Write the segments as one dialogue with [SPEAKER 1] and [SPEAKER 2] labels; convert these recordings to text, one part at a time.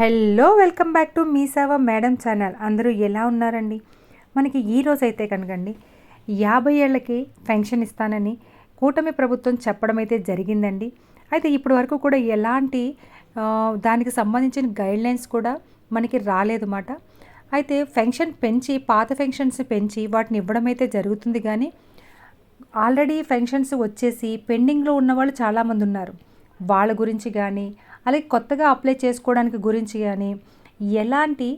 [SPEAKER 1] hello welcome back to మీ సేవ madam channel అందరూ ఎలా ఉన్నారండి మనకి ఈ రోజు అయితే కనుకండి యాభై ఏళ్ళకి పెన్షన్ ఇస్తానని కూటమి ప్రభుత్వం చెప్పడం అయితే జరిగిందండి అయితే ఇప్పటి వరకు కూడా ఎలాంటి దానికి సంబంధించిన గైడ్లైన్స్ కూడా మనకి రాలేదన్నమాట అయితే పెన్షన్ పెంచి పాత ఫెన్షన్స్ పెంచి వాటిని ఇవ్వడం అయితే జరుగుతుంది కానీ ఆల్రెడీ పెన్షన్స్ వచ్చేసి పెండింగ్లో ఉన్న వాళ్ళు చాలామంది ఉన్నారు వాళ్ళ గురించి కానీ అలాగే కొత్తగా అప్లై చేసుకోవడానికి గురించి కానీ ఎలాంటి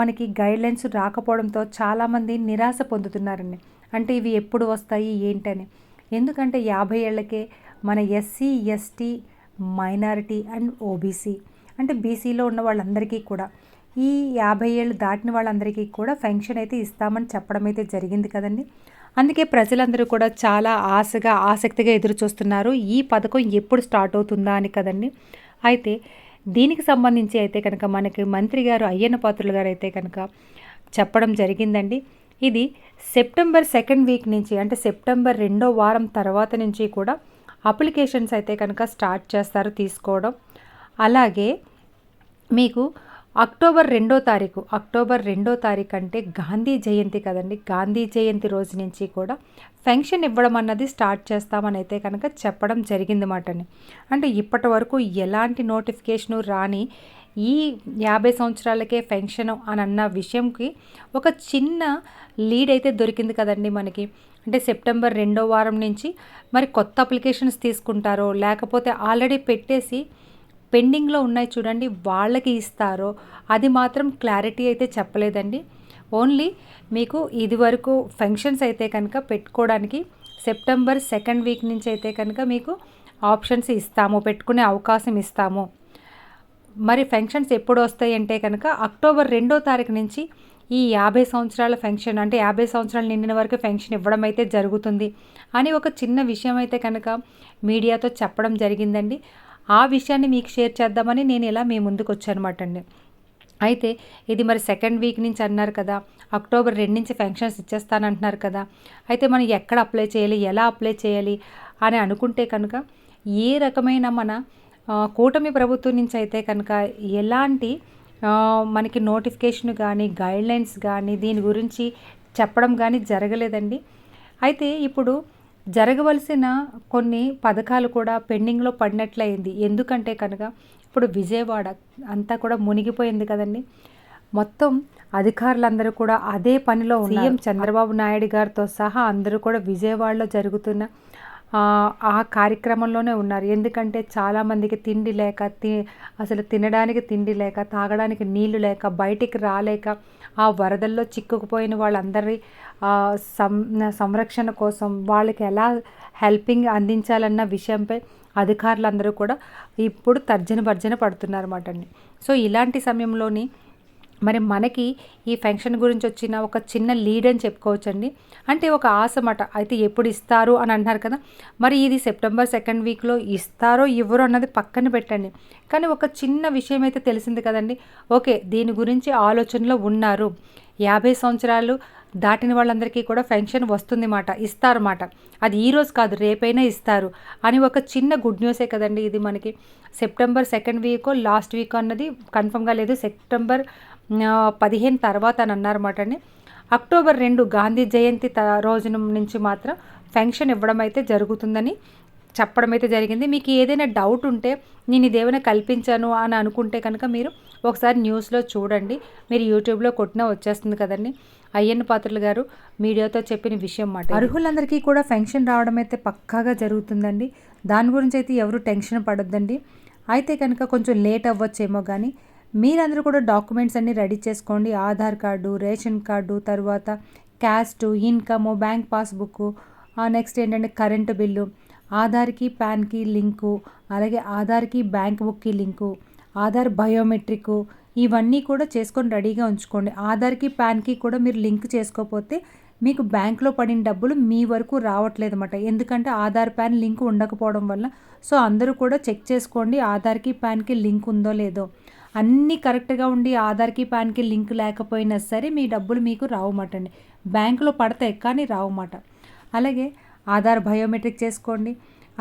[SPEAKER 1] మనకి గైడ్లైన్స్ రాకపోవడంతో చాలామంది నిరాశ పొందుతున్నారండి అంటే ఇవి ఎప్పుడు వస్తాయి ఏంటని ఎందుకంటే యాభై ఏళ్ళకే మన SC ST minority and OBC అంటే బీసీలో ఉన్న వాళ్ళందరికీ కూడా ఈ యాభై ఏళ్ళు దాటిన వాళ్ళందరికీ కూడా పెన్షన్ అయితే ఇస్తామని చెప్పడం అయితే జరిగింది కదండి అందుకే ప్రజలందరూ కూడా చాలా ఆశగా ఆసక్తిగా ఎదురు చూస్తున్నారు ఈ పథకం ఎప్పుడు స్టార్ట్ అవుతుందా అని కదండి అయితే దీనికి సంబంధించి అయితే కనుక మనకి మంత్రి గారు అయ్యన్న పాత్రులు గారు అయితే కనుక చెప్పడం జరిగిందండి ఇది సెప్టెంబర్ సెకండ్ వీక్ నుంచి అంటే సెప్టెంబర్ రెండో వారం తర్వాత నుంచి కూడా అప్లికేషన్స్ అయితే కనుక స్టార్ట్ చేస్తారు తీసుకోవడం అలాగే మీకు అక్టోబర్ రెండో తారీఖు అక్టోబర్ రెండో తారీఖు అంటే గాంధీ జయంతి కదండి గాంధీ జయంతి రోజు నుంచి కూడా ఫెన్షన్ ఇవ్వడం అన్నది స్టార్ట్ చేస్తామని అయితే కనుక చెప్పడం జరిగింది మాటని అంటే ఇప్పటి వరకు ఎలాంటి నోటిఫికేషను రాని ఈ యాభై సంవత్సరాలకే ఫెన్షన్ అని అన్న విషయంకి ఒక చిన్న లీడ్ అయితే దొరికింది కదండి మనకి అంటే సెప్టెంబర్ రెండో వారం నుంచి మరి కొత్త అప్లికేషన్స్ తీసుకుంటారో లేకపోతే ఆల్రెడీ పెట్టేసి పెండింగ్లో ఉన్నాయి చూడండి వాళ్ళకి ఇస్తారో అది మాత్రం క్లారిటీ అయితే చెప్పలేదండి ఓన్లీ మీకు ఇదివరకు ఫంక్షన్స్ అయితే కనుక పెట్టుకోవడానికి సెప్టెంబర్ సెకండ్ వీక్ నుంచి అయితే కనుక మీకు ఆప్షన్స్ ఇస్తాము పెట్టుకునే అవకాశం ఇస్తాము మరి ఫంక్షన్స్ ఎప్పుడు వస్తాయి అంటే కనుక అక్టోబర్ రెండో తారీఖు నుంచి ఈ యాభై సంవత్సరాల ఫంక్షన్ అంటే యాభై సంవత్సరాలు నిండిన వరకు ఫంక్షన్ ఇవ్వడం అయితే జరుగుతుంది అని ఒక చిన్న విషయం అయితే కనుక మీడియాతో చెప్పడం జరిగిందండి ఆ విషయాన్ని మీకు షేర్ చేద్దామని నేను ఇలా మీ ముందుకు వచ్చానమాట అండి అయితే ఇది మరి సెకండ్ వీక్ నుంచి అన్నారు కదా అక్టోబర్ రెండు నుంచి ఫంక్షన్స్ ఇచ్చేస్తానంటున్నారు కదా అయితే మనం ఎక్కడ అప్లై చేయాలి ఎలా అప్లై చేయాలి అని అనుకుంటే కనుక ఏ రకమైన మన కూటమి ప్రభుత్వం నుంచి అయితే కనుక ఎలాంటి మనకి నోటిఫికేషన్ కానీ గైడ్లైన్స్ కానీ దీని గురించి చెప్పడం కానీ జరగలేదండి అయితే ఇప్పుడు జరగవలసిన కొన్ని పథకాలు కూడా పెండింగ్లో పడినట్లయింది ఎందుకంటే కనుక ఇప్పుడు విజయవాడ అంతా కూడా మునిగిపోయింది కదండి మొత్తం అధికారులందరూ కూడా అదే పనిలో సీఎం చంద్రబాబు నాయుడు గారితో సహా అందరూ కూడా విజయవాడలో జరుగుతున్న ఆ కార్యక్రమంలోనే ఉన్నారు ఎందుకంటే చాలామందికి తిండి లేక తి అసలు తినడానికి తిండి లేక తాగడానికి నీళ్లు లేక బయటికి రాలేక ఆ వరదల్లో చిక్కుకుపోయిన వాళ్ళందరి సం సంరక్షణ కోసం వాళ్ళకి ఎలా హెల్పింగ్ అందించాలన్న విషయంపై అధికారులందరూ కూడా ఇప్పుడు తర్జన భర్జన పడుతున్నారన్నమాట అండి సో ఇలాంటి సమయంలోని మరి మనకి ఈ ఫంక్షన్ గురించి వచ్చిన ఒక చిన్న లీడ్ అని చెప్పుకోవచ్చండి అంటే ఒక ఆశ మాట అయితే ఎప్పుడు ఇస్తారు అని అంటున్నారు కదా మరి ఇది సెప్టెంబర్ సెకండ్ వీక్లో ఇస్తారో ఇవ్వరో అన్నది పక్కన పెట్టండి కానీ ఒక చిన్న విషయం అయితే తెలిసింది కదండి ఓకే దీని గురించి ఆలోచనలో ఉన్నారు యాభై సంవత్సరాలు దాటిన వాళ్ళందరికీ కూడా పెన్షన్ వస్తుంది మాట ఇస్తారన్నమాట అది ఈరోజు కాదు రేపైనా ఇస్తారు అని ఒక చిన్న గుడ్ న్యూసే కదండి ఇది మనకి సెప్టెంబర్ సెకండ్ వీకో లాస్ట్ వీక్ అన్నది కన్ఫర్మ్గా లేదు సెప్టెంబర్ పదిహేను తర్వాత అని అన్నారన్నమాట అండి అక్టోబర్ రెండు గాంధీ జయంతి త రోజున నుంచి మాత్రం ఫంక్షన్ ఇవ్వడం అయితే జరుగుతుందని చెప్పడం అయితే జరిగింది మీకు ఏదైనా డౌట్ ఉంటే నేను ఇదేమైనా కల్పించాను అని అనుకుంటే కనుక మీరు ఒకసారి న్యూస్లో చూడండి మీరు యూట్యూబ్లో కొట్టినా వచ్చేస్తుంది కదండి అయ్యన్న పాత్రలు గారు మీడియాతో చెప్పిన విషయం మాట అర్హులందరికీ కూడా ఫెన్షన్ రావడం అయితే పక్కాగా జరుగుతుందండి దాని గురించి అయితే ఎవరు టెన్షన్ పడొద్దండి అయితే కనుక కొంచెం లేట్ అవ్వచ్చేమో కానీ మీరందరూ కూడా డాక్యుమెంట్స్ అన్నీ రెడీ చేసుకోండి ఆధార్ కార్డు రేషన్ కార్డు తర్వాత caste income bank passbook next ఏంటంటే కరెంటు బిల్లు ఆధార్కి ప్యాన్కి లింకు అలాగే ఆధార్కి బ్యాంక్ బుక్కి లింకు ఆధార్ బయోమెట్రిక్ ఇవన్నీ కూడా చేసుకొని రెడీగా ఉంచుకోండి ఆధార్కి ప్యాన్కి కూడా మీరు లింక్ చేసుకోకపోతే మీకు బ్యాంక్లో పడిన డబ్బులు మీ వరకు రావట్లేదు అనమాట ఎందుకంటే ఆధార్ ప్యాన్ లింక్ ఉండకపోవడం వల్ల సో అందరూ కూడా చెక్ చేసుకోండి ఆధార్కి ప్యాన్కి లింక్ ఉందో లేదో అన్నీ కరెక్ట్గా ఉండి ఆధార్కి పాన్కి లింక్ లేకపోయినా సరే మీ డబ్బులు మీకు అండి బ్యాంకులో పడతాయి కానీ మాట అలాగే ఆధార్ బయోమెట్రిక్ చేసుకోండి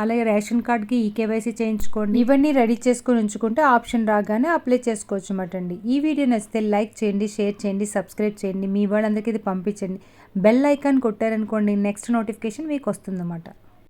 [SPEAKER 1] అలాగే రేషన్ కార్డ్కి కేవైసీ చేయించుకోండి ఇవన్నీ రెడీ చేసుకొని ఉంచుకుంటే ఆప్షన్ రాగానే అప్లై చేసుకోవచ్చు అండి ఈ వీడియో నచ్చితే లైక్ చేయండి షేర్ చేయండి సబ్స్క్రైబ్ చేయండి మీ వాళ్ళందరికీ ఇది పంపించండి బెల్ ఐకాన్ కొట్టారనుకోండి నెక్స్ట్ నోటిఫికేషన్ మీకు వస్తుందన్నమాట